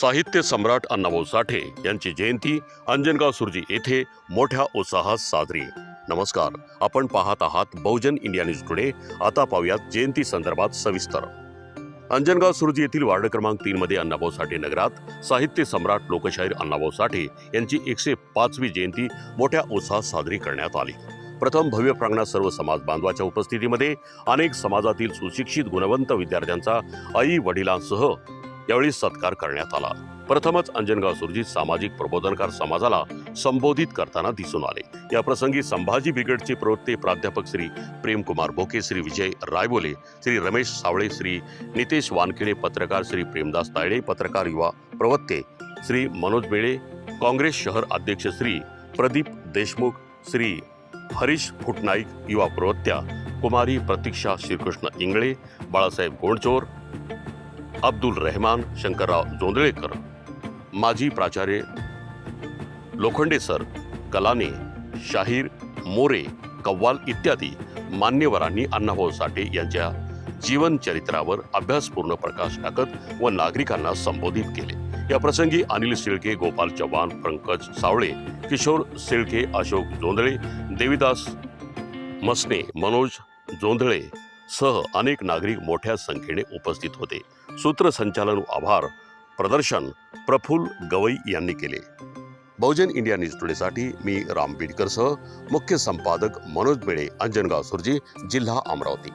साहित्य सम्राट अण्णाभाऊ साठे यांची जयंती अंजनगाव सुरजी येथे मोठ्या उत्साहात साजरी. नमस्कार. आपण पाहत आहात बहुजन इंडिया न्यूज टुडे. आता पाहूयात जयंती संदर्भात सविस्तर. अंजनगाव सुरजी येथील वार्ड क्रमांक तीन मध्ये अण्णाभाऊ साठे नगरात साहित्य सम्राट लोकशाहीर अण्णाभाऊ साठे यांची एकशे पाचवी जयंती मोठ्या उत्साहात साजरी करण्यात आली. प्रथम भव्य प्रांगणात सर्व समाज बांधवाच्या उपस्थितीमध्ये अनेक समाजातील सुशिक्षित गुणवंत विद्यार्थ्यांचा आई वडिलांसह यावेळी सत्कार करण्यात आला. प्रथमच अंजनगाव सुरजीत सामाजिक प्रबोधनकार समाजाला संबोधित करताना दिसून आले. या प्रसंगी संभाजी ब्रिगेडचे प्रवक्ते प्राध्यापक श्री प्रेमकुमार बोके श्री विजय रायबोले श्री रमेश सावळे श्री नितेश वानखेडे पत्रकार श्री प्रेमदास तायडे पत्रकार युवा प्रवक्ते श्री मनोज बेळे काँग्रेस शहर अध्यक्ष श्री प्रदीप देशमुख श्री हरीश फुटनाईक युवा प्रवक्त्या कुमारी प्रतीक्षा श्रीकृष्ण इंगळे बाळासाहेब गोंडचोर अब्दुल रहमान शंकरराव जोंदळेकर माजी प्राचार्य लोखंडे सर कलाने शाहीर मोरे कव्वाल इत्यादी मान्यवरांनी अण्णाभाऊ साठे यांच्या जीवनचरित्रावर अभ्यासपूर्ण प्रकाश टाकत व नागरिकांना संबोधित केले. या प्रसंगी अनिल शेळके गोपाल चव्हाण पंकज सावळे किशोर शेळके अशोक जोंधळे देविदास मसने मनोज जोंधळे सह अनेक नागरिक मोठ्या संख्येने उपस्थित होते. सूत्रसंचालन आभार प्रदर्शन प्रफुल्ल गवई यांनी केले. बहुजन इंडिया न्यूज टुडेसाठी मी राम बीडकरसह मुख्य संपादक मनोज बेळे अंजनगाव सुरजी जिल्हा अमरावती.